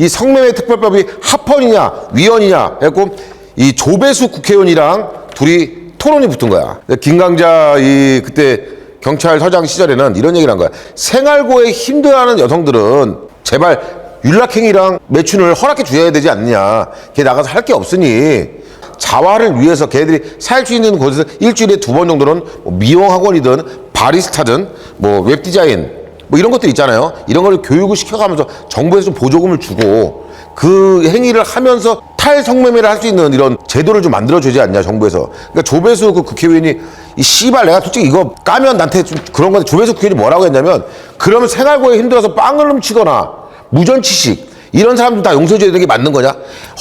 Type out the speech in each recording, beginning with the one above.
이 성매매 특별법이 합헌이냐 위헌이냐 해갖고 이 조배수 국회의원이랑 둘이 토론이 붙은 거야. 김강자 이 그때 경찰서장 시절에는 이런 얘기를 한 거야. 생활고에 힘들어하는 여성들은 제발 윤락행위랑 매춘을 허락해 줘야 되지 않느냐. 걔 나가서 할 게 없으니 자활을 위해서 걔들이 살 수 있는 곳에서 일주일에 두 번 정도는 뭐 미용 학원이든 바리스타든 뭐 웹디자인 뭐 이런 것들 있잖아요. 이런 걸 교육을 시켜가면서 정부에서 좀 보조금을 주고 그 행위를 하면서 탈성매매를 할 수 있는 이런 제도를 좀 만들어주지 않냐 정부에서. 그러니까 조배수 그 국회의원이 이 씨발 내가 솔직히 이거 까면 나한테 좀 그런 건데 조배수 국회의원이 뭐라고 했냐면 그러면 생활고에 힘들어서 빵을 훔치거나 무전취식 이런 사람들 다 용서해줘야 되는 게 맞는 거냐?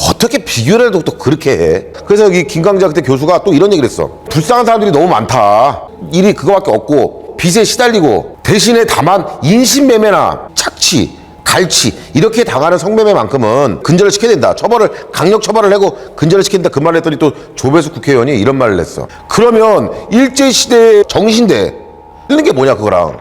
어떻게 비교를 해도 또 그렇게 해? 그래서 여기 김강자 그때 교수가 또 이런 얘기를 했어. 불쌍한 사람들이 너무 많다. 일이 그거밖에 없고 빚에 시달리고 대신에 다만 인신매매나 착취, 갈취 이렇게 당하는 성매매만큼은 근절을 시켜야 된다. 처벌을 강력 처벌을 하고 근절을 시킨다. 그 말을 했더니 또 조배수 국회의원이 이런 말을 했어. 그러면 일제 시대 정신대 뜨는 게 뭐냐 그거랑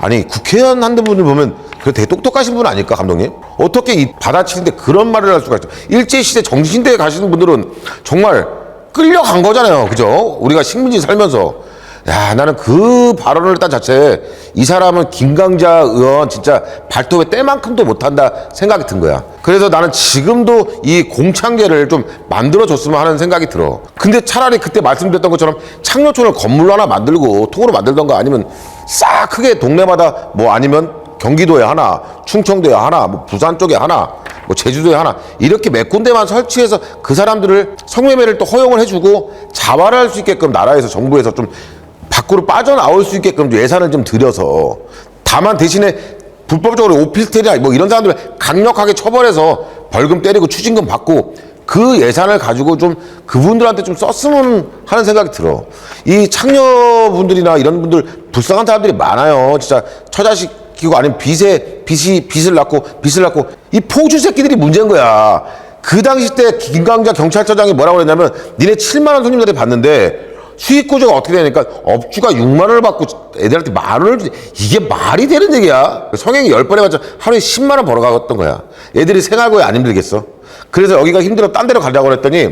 아니 국회의원 한두 분을 보면 그 되게 똑똑하신 분 아닐까 감독님? 어떻게 이 받아치는데 그런 말을 할 수가 있어? 일제 시대 정신대에 가시는 분들은 정말 끌려간 거잖아요, 그죠? 우리가 식민지 살면서 야 나는 그 발언을 딴 자체 이 사람은 김강자 의원 진짜 발톱에 때만큼도 못한다 생각이 든 거야. 그래서 나는 지금도 이 공창제를 좀 만들어줬으면 하는 생각이 들어. 근데 차라리 그때 말씀드렸던 것처럼 창녀촌을 건물로 하나 만들고 통으로 만들던가 아니면 싹 크게 동네마다 뭐 아니면 경기도에 하나, 충청도에 하나, 뭐 부산 쪽에 하나, 뭐 제주도에 하나 이렇게 몇 군데만 설치해서 그 사람들을 성매매를 또 허용을 해주고 자활을 할수 있게끔 나라에서 정부에서 좀 밖으로 빠져나올 수 있게끔 좀 예산을 좀 들여서 다만 대신에 불법적으로 오피스텔이나 뭐 이런 사람들 강력하게 처벌해서 벌금 때리고 추징금 받고 그 예산을 가지고 좀 그분들한테 좀 썼으면 하는 생각이 들어. 이 창녀분들이나 이런 분들 불쌍한 사람들이 많아요. 진짜 처자식이고 아니면 빚에 빚이 빚을 낳고 빚을 낳고 이 포주 새끼들이 문제인 거야. 그 당시 때 김강자 경찰서장이 뭐라고 그랬냐면 니네 7만 원 손님들한테 받는데 수익 구조가 어떻게 되니까 업주가 6만 원을 받고 애들한테 만 원을 이게 말이 되는 얘기야. 성행이 10번 해봤자 하루에 10만 원 벌어가던 거야. 애들이 생활고에 안 힘들겠어? 그래서 여기가 힘들어 딴 데로 가려고 그랬더니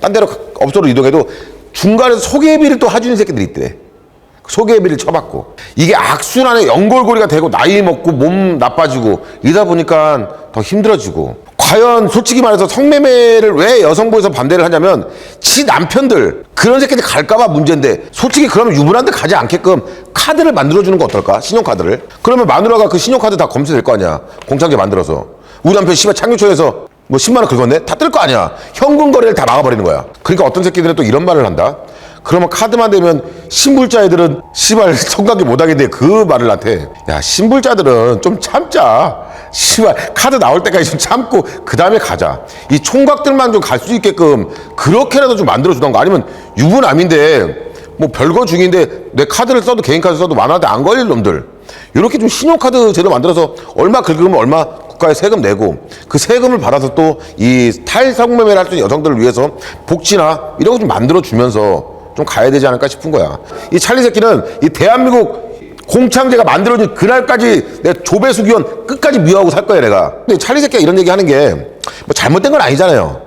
딴 데로 업소로 이동해도 중간에서 소개비를 또 해주는 새끼들이 있대. 소개비를 쳐받고. 이게 악순환의 연골고리가 되고 나이 먹고 몸 나빠지고 이러다 보니까 더 힘들어지고 과연 솔직히 말해서 성매매를 왜 여성부에서 반대를 하냐면 지 남편들 그런 새끼들 갈까봐 문제인데 솔직히 그러면 유부남들 가지 않게끔 카드를 만들어주는 거 어떨까? 신용카드를? 그러면 마누라가 그 신용카드 다 검수될 거 아니야. 공창제 만들어서. 우리 남편 씨발 창류초에서 뭐 10만 원 긁었네? 다 뜰 거 아니야. 현금 거래를 다 막아버리는 거야. 그러니까 어떤 새끼들은 또 이런 말을 한다 그러면 카드만 되면 신불자 애들은 씨발 성관계 못하겠네. 그 말을 나한테. 야 신불자들은 좀 참자. 씨발 카드 나올 때까지 좀 참고 그 다음에 가자. 이 총각들만 좀 갈 수 있게끔 그렇게라도 좀 만들어 주던가? 아니면 유부남인데 뭐 별거 중인데 내 카드를 써도 개인 카드 써도 만화한테 안 걸릴 놈들. 이렇게 좀 신용카드 제도 만들어서 얼마 긁으면 얼마 국가에 세금 내고 그 세금을 받아서 또 이 탈성매매를 할 수 있는 여성들을 위해서 복지나 이런 거 좀 만들어 주면서 좀 가야 되지 않을까 싶은 거야. 이 찰리 새끼는 이 대한민국 공창제가 만들어진 그날까지 내가 조배수 기원 끝까지 미워하고 살 거야 내가. 근데 찰리 새끼가 이런 얘기 하는 게 뭐 잘못된 건 아니잖아요.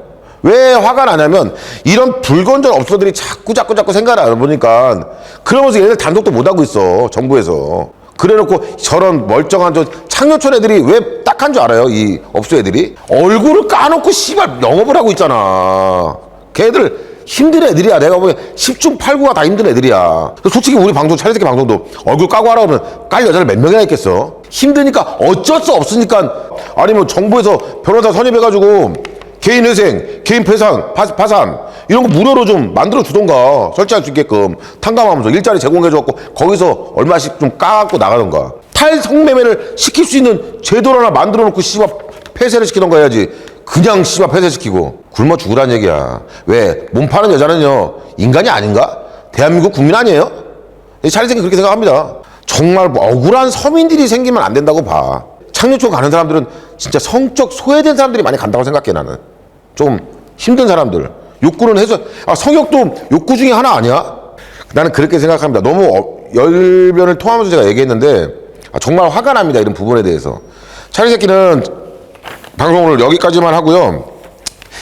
왜 화가 나냐면 이런 불건전 업소들이 자꾸 자꾸 자꾸 생각을 안 해보니까 그러면서 얘들 단독도 못 하고 있어 정부에서. 그래놓고 저런 멀쩡한 저 창녀촌 애들이 왜 딱한 줄 알아요? 이 업소 애들이 얼굴을 까놓고 씨발 영업을 하고 있잖아. 걔들 힘든 애들이야. 내가 보기엔 10중 8구가 다 힘든 애들이야. 솔직히 우리 방송, 차례새끼 방송도 얼굴 까고 하라 그러면 깔 여자를 몇 명이나 있겠어? 힘드니까 어쩔 수 없으니까 아니면 정부에서 변호사 선임해가지고 개인 회생, 개인 폐산, 파, 파산 이런 거 무료로 좀 만들어 주던가 설치할 수 있게끔 탕감하면서 일자리 제공해 줘갖고 거기서 얼마씩 좀 까갖고 나가던가 탈성매매를 시킬 수 있는 제도를 하나 만들어 놓고 씨발 폐쇄를 시키던가 해야지 그냥 씨발 폐쇄시키고 굶어 죽으란 얘기야. 왜? 몸 파는 여자는요 인간이 아닌가? 대한민국 국민 아니에요? 차례생이 그렇게 생각합니다. 정말 뭐 억울한 서민들이 생기면 안 된다고 봐. 창녀촌 가는 사람들은 진짜 성적 소외된 사람들이 많이 간다고 생각해 나는. 좀 힘든 사람들. 욕구는 해서 아 성욕도 욕구 중에 하나 아니야? 나는 그렇게 생각합니다. 너무 어- 열변을 통하면서 제가 얘기했는데 아, 정말 화가 납니다 이런 부분에 대해서. 차례 새끼는 방송을 여기까지만 하고요.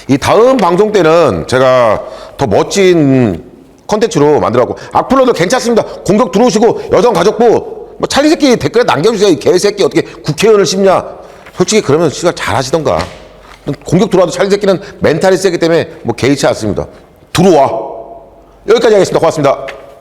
이 다음 방송 때는 제가 더 멋진 컨텐츠로 만들어갖고 악플러도 괜찮습니다. 공격 들어오시고 여성 가족부 뭐 찰리 새끼 댓글에 남겨주세요. 이 개새끼 어떻게 국회의원을 씹냐. 솔직히 그러면 씨가 잘하시던가. 공격 들어와도 찰리 새끼는 멘탈이 세기 때문에 뭐 개의치 않습니다. 들어와. 여기까지 하겠습니다. 고맙습니다.